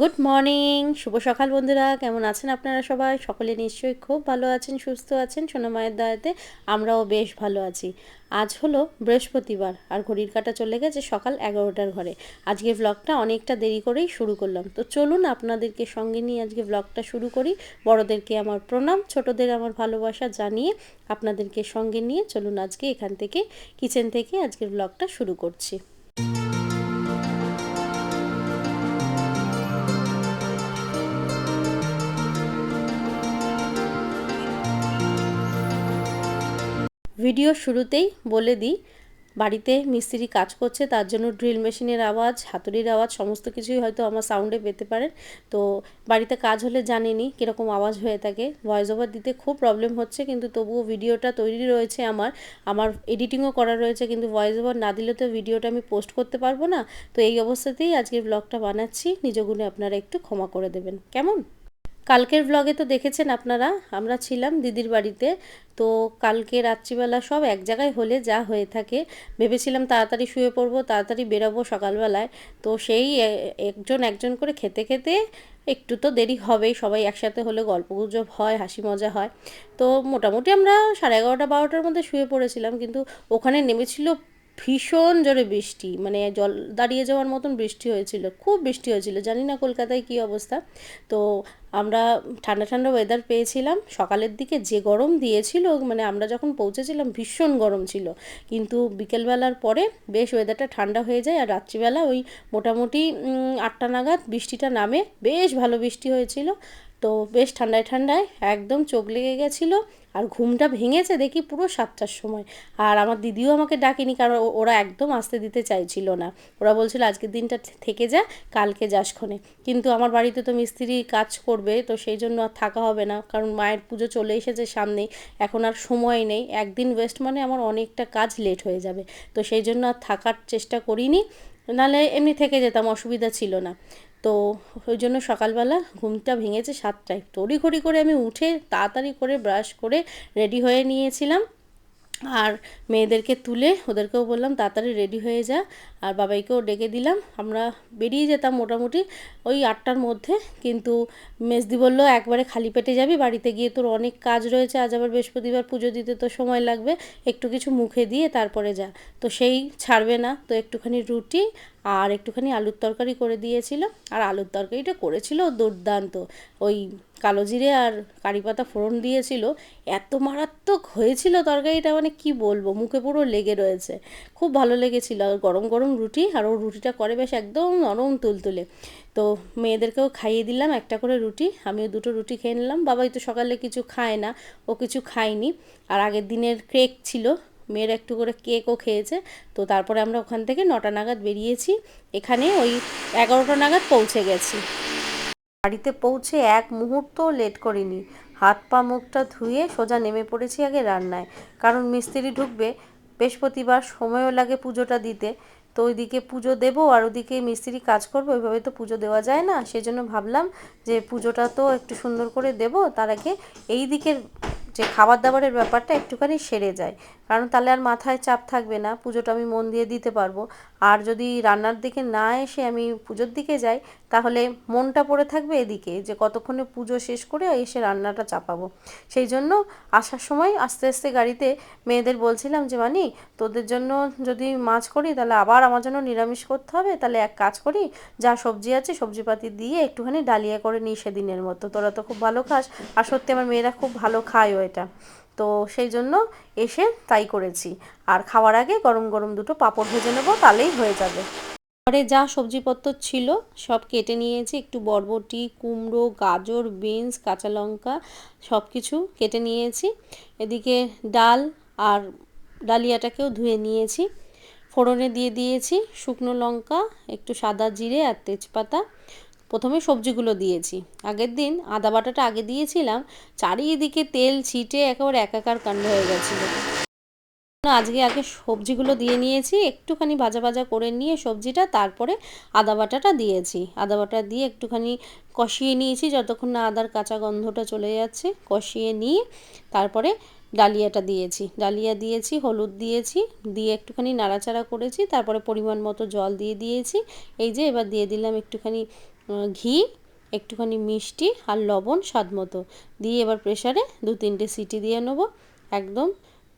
Good morning শুভ সকাল বন্ধুরা। কেমন আছেন আপনারা সবাই? সকলে নিশ্চয়ই খুব ভালো আছেন, সুস্থ আছেন সোনামায়ের দয়াতে আমরাও বেশ ভালো আছি। আজ হলো বৃহস্পতিবার আর ঘড়ির কাটা চলে গেছে সকাল এগারোটার ঘরে। আজকে ব্লগটা অনেকটা দেরি করেই শুরু করলাম। তো চলুন আপনাদেরকে সঙ্গে নিয়ে আজকে ব্লগটা শুরু করি। বড়দেরকে আমার প্রণাম, ছোটদের আমার ভালোবাসা জানিয়ে আপনাদেরকে সঙ্গে নিয়ে চলুন আজকে এখান থেকে, কিচেন থেকে আজকের ব্লগটা শুরু করছি। ভিডিও শুরুতেই বলে দিই, বাড়িতে মিস্ত্রি কাজ করছে, তার জন্য ড্রিল মেশিনের আওয়াজ, হাতুড়ির আওয়াজ, সমস্ত কিছুই হয়তো আমার সাউন্ডে পেতে পারেন। তো বাড়িতে কাজ হলে জানিনি কীরকম আওয়াজ হয়ে থাকে। ভয়েস ওভার দিতে খুব প্রবলেম হচ্ছে, কিন্তু তবুও ভিডিওটা তৈরি রয়েছে আমার। আমার এডিটিংও করা রয়েছে, কিন্তু ভয়েস ওভার না দিলে তো ভিডিওটা আমি পোস্ট করতে পারব না। তো এই অবস্থাতেই আজকের ব্লগটা বানাচ্ছি। নিজ গুণে আপনারা একটু ক্ষমা করে দেবেন। কেমন? কালকের ব্লগে তো দেখেছেন আপনারা, আমরা ছিলাম দিদির বাড়িতে, তো কালকে রাত্রিবেলা সব এক জায়গায় হলে যা হয়ে থাকে, ভেবেছিলাম তাড়াতাড়ি শুয়ে পড়ব, তাড়াতাড়ি বেরোবো সকালবেলায়, তো সেই একজন একজন করে খেতে খেতে একটু তো দেরি হবেই, সবাই একসাথে হলে গল্প গুজব হয়, হাসি মজা হয়, তো মোটামুটি আমরা সাড়ে এগারোটা বারোটার মধ্যে শুয়ে পড়েছিলাম, কিন্তু ওখানে নেমেছিল ভীষণ জোরে বৃষ্টি মানে জল দাঁড়িয়ে যাওয়ার মতন বৃষ্টি হয়েছিল, খুব বৃষ্টি হয়েছিল। জানি না কলকাতায় কী অবস্থা। তো আমরা ঠান্ডা ঠান্ডা ওয়েদার পেয়েছিলাম, সকালের দিকে যে গরম দিয়েছিল মানে আমরা যখন পৌঁছেছিলাম ভীষণ গরম ছিল। কিন্তু বিকেলবেলার পরে বেশ ওয়েদারটা ঠান্ডা হয়ে যায়, আর রাত্রিবেলা ওই মোটামুটি আটটা নাগাদ বৃষ্টিটা নামে, বেশ ভালো বৃষ্টি হয়েছিল। তো বেশ ঠান্ডায় ঠান্ডায় একদম চোখ লেগে গেছিল আর ঘুমটা ভেঙেছে দেখি পুরো সাতটার সময়। আর আমার দিদিও আমাকে ডাকেনি কারণ ওরা একদম আসতে দিতে চাইছিল না। ওরা বলছিল, আজকের দিনটা থেকে যা, কালকে যাস ক্ষণে কিন্তু আমার বাড়িতে তো মিস্ত্রি কাজ করবে, তো সেই জন্য আর থাকা হবে না। কারণ মায়ের পুজো চলে এসেছে সামনে এখন আর সময় নেই। একদিন ওয়েস্ট মানে আমার অনেকটা কাজ লেট হয়ে যাবে। তো সেই জন্য আর থাকার চেষ্টা করিনি। নাহলে এমনি থেকে যেতাম, অসুবিধা ছিল না। তো ওই জন্য সকালবেলা ঘুমটা ভেঙেছে সাতটায়। তড়িঘড়ি করে আমি উঠে তাড়াতাড়ি করে ব্রাশ করে রেডি হয়ে নিয়েছিলাম। আর মেয়েদেরকে তুলে ওদেরকেও বললাম, তাড়াতাড়ি রেডি হয়ে যা। আর বাবাইকেও ডেকে দিলাম। আমরা বেরিয়ে যেতাম মোটামুটি ওই আটটার মধ্যে। কিন্তু মেজদি বলল, একবারে খালি পেটে যাবি, বাড়িতে গিয়ে তোর অনেক কাজ রয়েছে। আজ আবার বৃহস্পতিবার পুজো দিতে তো সময় লাগবে। একটু কিছু মুখে দিয়ে তারপরে যা। তো সেই ছাড়বে না। তো একটুখানি রুটি আর একটুখানি আলুর তরকারি করে দিয়েছিল। আর আলুর তরকারিটা করেছিল দুর্দান্ত। ওই কালো জিরে আর কারি পাতা ফোড়ন দিয়েছিল। এত মারাত্মক হয়েছিল তরকারিটা মানে কি বলব, মুখে পুরো লেগে রয়েছে। খুব ভালো লেগেছিল, আর গরম গরম রুটি, আর ও রুটিটা করে বেশ একদম নরম তুলতুলে। তো মেয়েদেরকেও খাইয়ে দিলাম একটা করে রুটি, আমিও দুটো রুটি খেয়ে নিলাম। বাবাই তো সকালে কিছু খায় না, ও কিছু খায়নি। আর আগের দিনের কেক ছিল মেয়ের একটু করে কেকও খেয়েছে। তো তারপরে আমরা ওখান থেকে নটা নাগাদ বেরিয়েছি। এখানে ওই এগারোটা নাগাদ পৌঁছে গেছি। বাড়িতে পৌঁছে এক মুহূর্ত লেট করিনি। হাত পা মুখটা ধুয়ে সোজা নেমে পড়েছি আগে রান্নায়। কারণ মিস্ত্রি ঢুকবে, বৃহস্পতিবার সময়ও লাগে পুজোটা দিতে। তো ওইদিকে পুজো দেবো আর ওদিকে মিস্ত্রি কাজ করব, ওইভাবে তো পুজো দেওয়া যায় না। সেজন্য ভাবলাম যে পুজোটা তো একটু সুন্দর করে দেব। তার আগে এই দিকের যে খাবার দাবারের ব্যাপারটা একটুখানি সেরে যায়। কারণ তাহলে আর মাথায় চাপ থাকবে না, পুজোটা আমি মন দিয়ে দিতে পারব। আর যদি রান্নার দিকে না এসে আমি পুজোর দিকে যাই, তাহলে মনটা পড়ে থাকবে এদিকে যে কতক্ষণে পুজো শেষ করে এসে রান্নাটা চাপাবো। সেই জন্য আসার সময় আস্তে আস্তে গাড়িতে মেয়েদের বলছিলাম যে, মানি, তোদের জন্য যদি মাছ করি, তাহলে আবার আমার জন্য নিরামিষ করতে হবে। তাহলে এক কাজ করি, যা সবজি আছে, সবজিপাতি দিয়ে একটুখানি ডালিয়া করে নিই সেদিনের মতো। তোরা তো খুব ভালো খাস। আর সত্যি আমার মেয়েরা খুব ভালো খায়ও এটা। তো সেই জন্য এসে তাই করেছি। আর খাওয়ার আগে গরম গরম দুটো পাঁপড় ভেজে নেব, তাহলেই হয়ে যাবে। ঘরে যা সবজিপত্র ছিল, সব কেটে নিয়েছি। একটু বরবটি, কুমড়ো, গাজর, বিনস, কাঁচা লঙ্কা সব কিছু কেটে নিয়েছি। এদিকে ডাল আর ডালিয়াটাকেও ধুয়ে নিয়েছি। ফোড়নে দিয়ে দিয়েছি শুকনো লঙ্কা, একটু সাদা জিরে আর তেজপাতা। প্রথমে সবজিগুলো দিয়েছি। আগের দিন আদা বাটাটা আগে দিয়েছিলাম, চারিদিকে তেল ছিটে একেবারে একাকার কাণ্ড হয়ে গেছিল। আজকে আগে সবজিগুলো দিয়ে নিয়েছি, একটুখানি ভাজা ভাজা করে নিয়ে সবজিটা তারপরে আদা বাটাটা দিয়েছি। আদা বাটা দিয়ে একটুখানি কষিয়ে নিয়েছি, যতক্ষণ না আদার কাঁচা গন্ধটা চলে যাচ্ছে, কষিয়ে নিয়ে তারপরে ডালিয়াটা দিয়েছি। ডালিয়া দিয়েছি, হলুদ দিয়েছি, দিয়ে একটুখানি নাড়াচাড়া করেছি, তারপরে পরিমাণ মতো জল দিয়ে দিয়েছি। এই যে এবার দিয়ে দিলাম একটুখানি ঘি, একটুখানি মিষ্টি আর লবণ স্বাদ মতো। দিয়ে এবার প্রেসারে দু তিনটে সিটি দিয়ে নেব। একদম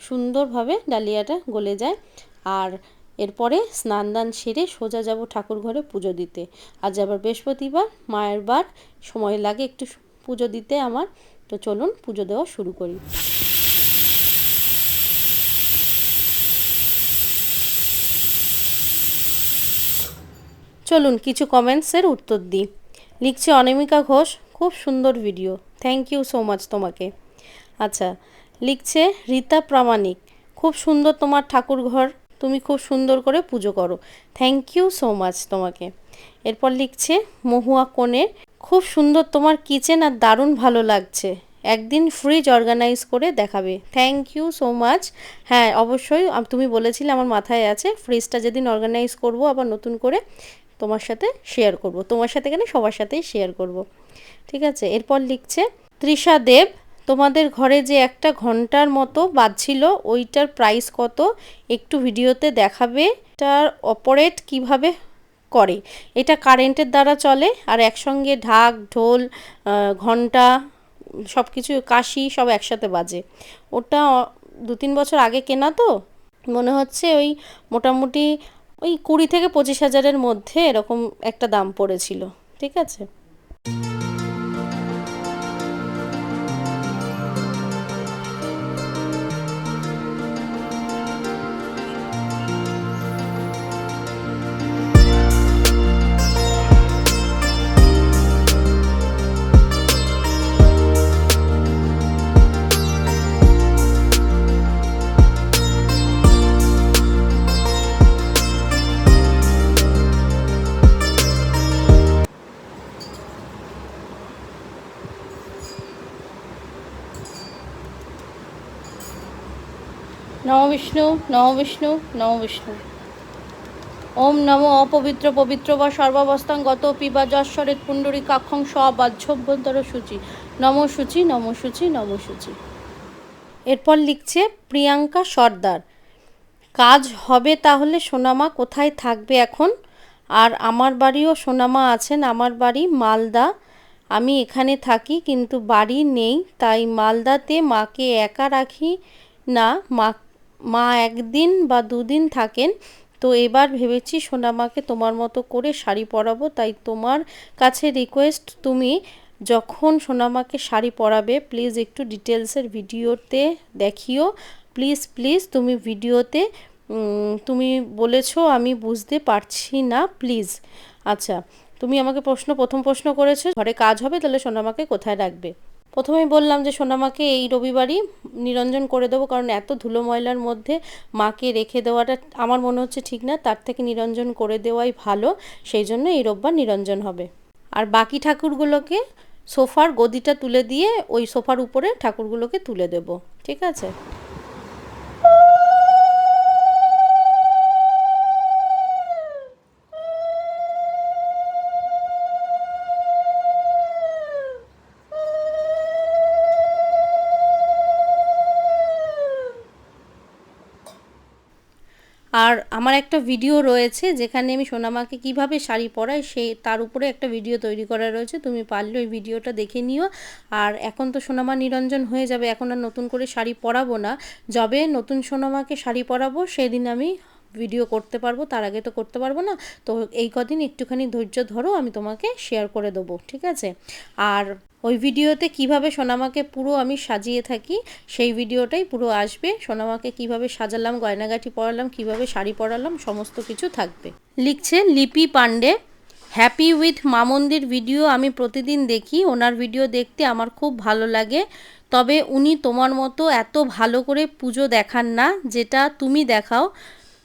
সুন্দরভাবে ডালিয়াটা গলে যায়। আর এরপরে স্নান দান সেরে সোজা যাব ঠাকুর ঘরে পুজো দিতে। আজ আবার বৃহস্পতিবার, মায়ের বার। সময় লাগে একটু পুজো দিতে আমার। তো চলুন পুজো দেওয়া শুরু করি। চলুন কিছু কমেন্টসের উত্তর দিই। লিখছে অনামিকা ঘোষ, খুব সুন্দর video thank you so much তোমাকে। আচ্ছা লিখছে রীতা প্রামাণিক, খুব সুন্দর তোমার ঠাকুর ঘর, তুমি খুব সুন্দর করে পুজো করো থ্যাংক ইউ সো মাচ তোমাকে। এরপর লিখছে, মহুয়া কোণে, খুব সুন্দর তোমার কিচেন আর দারুণ ভালো লাগছে, একদিন ফ্রিজ অর্গানাইজ করে দেখাবে থ্যাংক ইউ সো মাচ হ্যাঁ অবশ্যই তুমি বলেছিলে আমার মাথায় আছে ফ্রিজটা যেদিন অর্গানাইজ করব আবার নতুন করে তোমার সাথে শেয়ার করব। তোমার সাথে কেন? সবার সাথেই শেয়ার করব। ঠিক আছে? এরপর লিখছে, তৃষা দেব, তোমাদের ঘরে যে একটা ঘণ্টার মতো বাজছিল ওইটার প্রাইস কত? একটু ভিডিওতে দেখাবে। এটার অপারেট কীভাবে করে? এটা কারেন্টের দ্বারা চলে, আর একসঙ্গে ঢাক, ঢোল ঘণ্টা সব কিছু কাশি, সব একসাথে বাজে। ওটা দু তিন বছর আগে কেনা তো? মনে হচ্ছে ওই মোটামুটি ওই কুড়ি থেকে পঁচিশ হাজারের মধ্যে এরকম একটা দাম পড়েছিল ঠিক আছে? নম বিষ্ণু নম বিষ্ণু নম বিষ্ণু। ওম নমো অপবিত্র পবিত্র বা সর্বাবস্থান গত পিবা যশ্বরের পুণ্ডরী কাক্ষং সবাহ্যভ্যন্তর সূচি। নম সূচি নম সূচি নম সূচি। এরপর লিখছে প্রিয়াঙ্কা সর্দার। কাজ হবে তাহলে সোনামা কোথায় থাকবে এখন? আর আমার বাড়িও সোনামা আছেন, আমার বাড়ি মালদা। আমি এখানে থাকি কিন্তু বাড়ি নেই, তাই মালদাতে মাকে একা রাখি না মা মা একদিন বা দুদিন থাকেন, তো এবার ভেবেছি সোনামাকে তোমার মতো করে শাড়ি পরাবো, তাই তোমার কাছে রিকোয়েস্ট তুমি যখন সোনামাকে শাড়ি পরাবে প্লিজ একটু ডিটেলসের ভিডিওতে দেখিও। প্লিজ প্লিজ তুমি ভিডিওতে তুমি বলেছ আমি বুঝতে পারছি না প্লিজ আচ্ছা তুমি আমাকে প্রশ্ন, প্রথম প্রশ্ন করেছ, ঘরে কাজ হবে, তাহলে সোনামাকে কোথায় রাখবে? প্রথমেই বললাম যে সোনামাকে এই রবিবারই নিরঞ্জন করে দেবো, কারণ এত ধুলো ময়লার মধ্যে মাকে রেখে দেওয়াটা আমার মনে হচ্ছে ঠিক না। তার থেকে নিরঞ্জন করে দেওয়াই ভালো, সেই জন্য এই রোববার নিরঞ্জন হবে। আর বাকি ঠাকুরগুলোকে সোফার গদিটা তুলে দিয়ে ওই সোফার উপরে ঠাকুরগুলোকে তুলে দেব। ঠিক আছে? আর আমার একটা ভিডিও রয়েছে যেখানে আমি সোনামাকে কীভাবে শাড়ি পরাই সে, তার উপরে একটা ভিডিও তৈরি করা রয়েছে। তুমি পারলে ওই ভিডিওটা দেখে নিও। আর এখন তো সোনামা নিরঞ্জন হয়ে যাবে, এখন আর নতুন করে শাড়ি পরাবো না। যবে নতুন সোনামাকে শাড়ি পরাবো, সেদিন আমি ভিডিও করতে পারব, তার আগে তো করতে পারব না। তো এই কদিন একটুখানি ধৈর্য ধরো, আমি তোমাকে শেয়ার করে দেবো, ঠিক আছে? আর ওই ভিডিওতে কীভাবে সোনামাকে পুরো আমি সাজিয়ে থাকি, সেই ভিডিওটাই পুরো আসবে। সোনামাকে কীভাবে সাজালাম, গয়নাগাটি পরালাম, কীভাবে শাড়ি পরালাম, সমস্ত কিছু থাকবে। লিখছে Lipi Pandey happy with Mamandir video আমি প্রতিদিন দেখি। ওনার ভিডিও দেখতে আমার খুব ভালো লাগে। তবে উনি তোমার মতো এত ভালো করে পুজো দেখান না, যেটা তুমি দেখাও।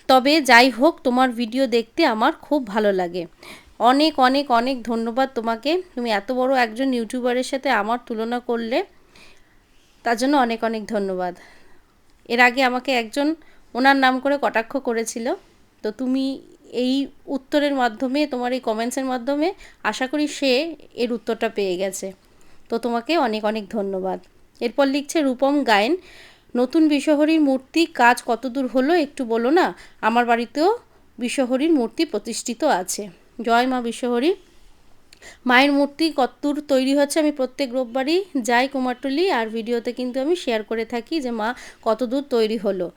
তবে যাই হোক, তোমার ভিডিও দেখতে আমার খুব ভালো লাগে। অনেক অনেক অনেক ধন্যবাদ তোমাকে। তুমি এত বড় একজন ইউটিউবারের সাথে আমার তুলনা করলে, তার জন্য অনেক অনেক ধন্যবাদ। এর আগে আমাকে একজন, ওনার নাম করে কটাক্ষ করেছিল। তো তুমি এই উত্তরের মাধ্যমে, তোমার এই কমেন্টসের মাধ্যমে, আশা করি সে এর উত্তরটা পেয়ে গেছে। তো তোমাকে অনেক অনেক ধন্যবাদ। এরপর লিখছে রূপম গায়েন নতুন বিশ্বহরীর মূর্তি কাজ কতদূর হলো একটু বলো না? আমার বাড়িতেও বিশ্বহরীর মূর্তি প্রতিষ্ঠিত আছে। জয় মা বিশ্বহরী মায়ের মূর্তি কতদূর তৈরি হচ্ছে আমি প্রত্যেক রোববারই যাই কুমারটুলি আর ভিডিওতে কিন্তু আমি শেয়ার করে থাকি যে মা কতদূর তৈরি হলো।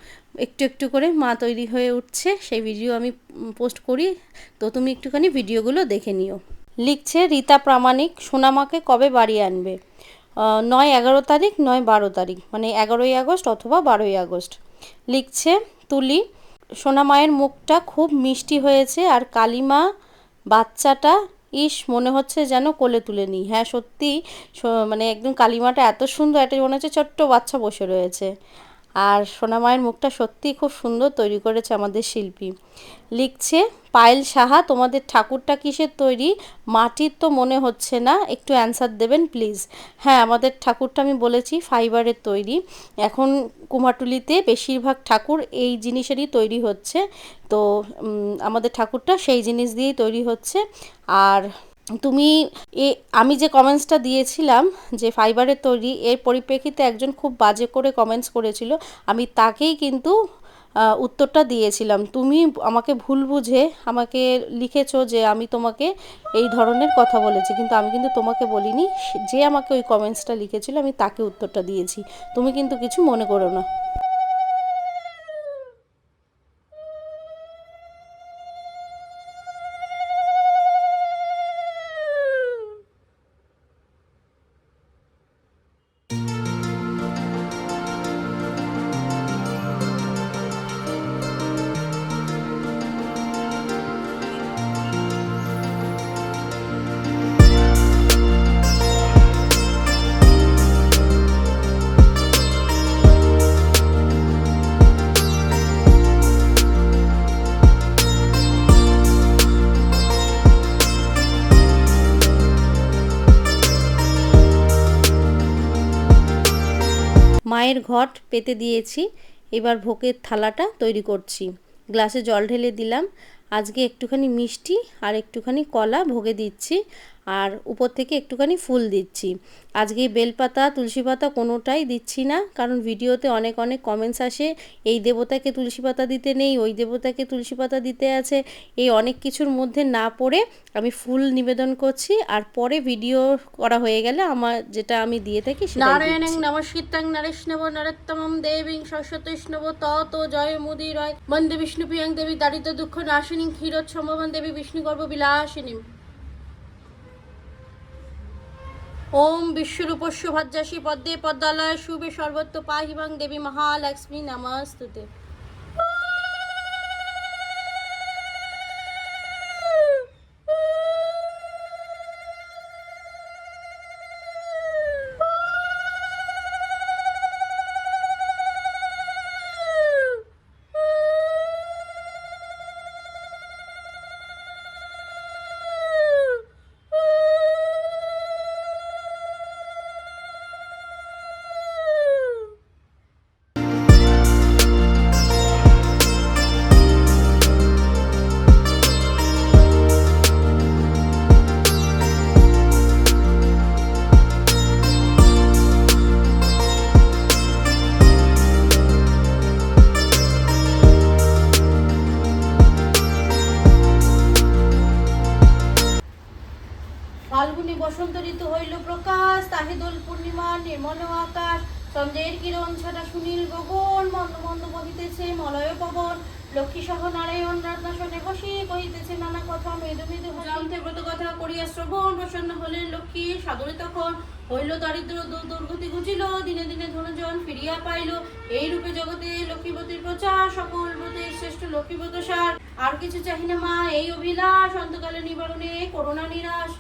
একটু একটু করে মা তৈরি হয়ে উঠছে, সেই ভিডিও আমি পোস্ট করি। তো তুমি একটুখানি ভিডিওগুলো দেখে নিও। লিখছে রীতা প্রামাণিক সোনামাকে কবে বাড়ি আনবে? নয় এগারো তারিখ, নয় বারো তারিখ মানে এগারোই আগস্ট অথবা বারোই আগস্ট। লিখছে তুলি, সোনা মায়ের মুখটা খুব মিষ্টি হয়েছে আর কালিমা বাচ্চাটা, ইস, মনে হচ্ছে যেন কোলে তুলে নিই। হ্যাঁ সত্যি মানে একদম কালিমাটা এত সুন্দর, একটা মনে হচ্ছে ছোট্ট বাচ্চা বসে রয়েছে। আর সোনামায়ের মুখটা সত্যিই খুব সুন্দর তৈরি করেছে আমাদের শিল্পী। লিখছে, পায়েল সাহা, তোমাদের ঠাকুরটা কিসের তৈরি? মাটির তো মনে হচ্ছে না। একটু অ্যান্সার দেবেন প্লিজ হ্যাঁ আমাদের ঠাকুরটা আমি বলেছি ফাইবারের তৈরি। এখন কুমারটুলিতে বেশিরভাগ ঠাকুর এই জিনিসেরই তৈরি হচ্ছে। তো আমাদের ঠাকুরটা সেই জিনিস দিয়েই তৈরি হচ্ছে। আর তুমি এ, আমি যে কমেন্টসটা দিয়েছিলাম যে ফাইবারের তৈরি, এর পরিপ্রেক্ষিতে একজন খুব বাজে করে কমেন্টস করেছিল, আমি তাকেই কিন্তু উত্তরটা দিয়েছিলাম। তুমি আমাকে ভুল বুঝে আমাকে লিখেছো যে আমি তোমাকে এই ধরনের কথা বলেছি, কিন্তু আমি কিন্তু তোমাকে বলিনি। যে আমাকে ওই কমেন্টসটা লিখেছিল, আমি তাকে উত্তরটা দিয়েছি। তুমি কিন্তু কিছু মনে করো না। মায়ের ঘট পেতে দিয়েছি। এবার ভোকের থালাটা তৈরি করছি। গ্লাসে জল ঢেলে দিলাম। আজকে একটুখানি মিষ্টি আর একটুখানি কলা ভোগে দিচ্ছি। আর উপর থেকে একটুখানি ফুল দিচ্ছি। আজকে বেলপাতা তুলসী পাতা কোনোটাই দিচ্ছি না কারণ ভিডিওতে অনেক অনেক কমেন্টস আসে এই দেবতাকে তুলসী পাতা দিতে নেই ওই দেবতাকে তুলসী পাতা দিতে আছে এই অনেক কিছুর মধ্যে না পড়ে আমি ফুল নিবেদন করছি আর পরে ভিডিও করা হয়ে গেলে আমার যেটা আমি দিয়ে থাকি। নারায়ণং নমস্কৃত্যং নরেষ্ণব নরোত্তমম দেবীং সরস্বতীষ্ণব তত জয় মুদিরয়। বন্দে বিষ্ণুপ্রিয়ং দেবী দারিদ্র দুঃখ নাশিনীং ক্ষীরোৎসম্ভবন দেবী বিষ্ণু বিষ্ণুগর্ভ বিলাসিনীম। ওম বিশ্বরূপস্য ভজ্জাসী পদ্মে পদ্মালয় শুভে সর্বত্র পাহিবাং দেবী মহালক্ষ্মী নমস্তুতে। লক্ষ্মী সহ নারায়ণ রত্নাসনে বসি কহিতেছে, নানা কথা, মৃদু মৃদু গ্রামতে ব্রত কথা করিয়া শ্রবণ প্রসন্ন হলেন লক্ষ্মী। সাদরে তখন হইল দারিদ্র দূর দুর্গতি ঘুচিল, দিনে দিনে ধনজন ফিরিয়া পাইল। এই রূপে জগতে লক্ষ্মীপতির প্রচার, সকল ব্রতের শ্রেষ্ঠ লক্ষ্মীব্রত সার। আর কিছু চাহি না মা, এই অভিলাষ। অন্তকালে নিবারণে করোনা নিরাশ।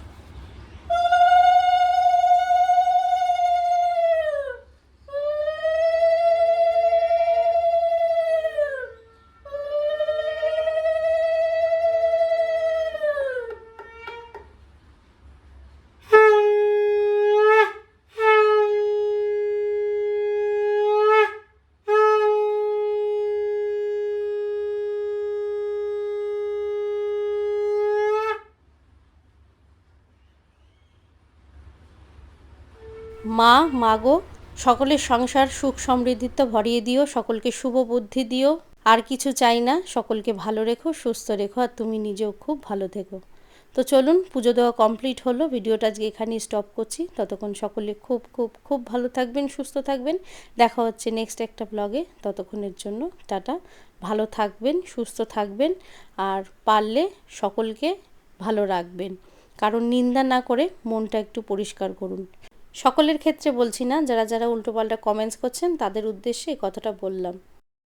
মাগো সকলের সংসার সুখ সমৃদ্ধিতে ভরিয়ে দিও, সকলকে শুভ বুদ্ধি দিও। আর কিছু চাই না, সকলকে ভালো রেখো, সুস্থ রেখো, আর তুমি নিজেও খুব ভালো থেকো। তো চলুন, পুজো দেওয়া কমপ্লিট হলো, ভিডিওটা আজকে এখানেই স্টপ করছি। ততক্ষণ সকলে খুব খুব খুব ভালো থাকবেন, সুস্থ থাকবেন। দেখা হচ্ছে নেক্সট একটা ব্লগে ততক্ষণের জন্য টাটা। ভালো থাকবেন, সুস্থ থাকবেন, আর পারলে সকলকে ভালো রাখবেন। কারণ নিন্দা না করে মনটা একটু পরিষ্কার করুন। সকলের ক্ষেত্রে বলছি না যারা যারা উল্টোপাল্টা কমেন্টস করছেন তাদের উদ্দেশ্যে এই কথাটা বললাম।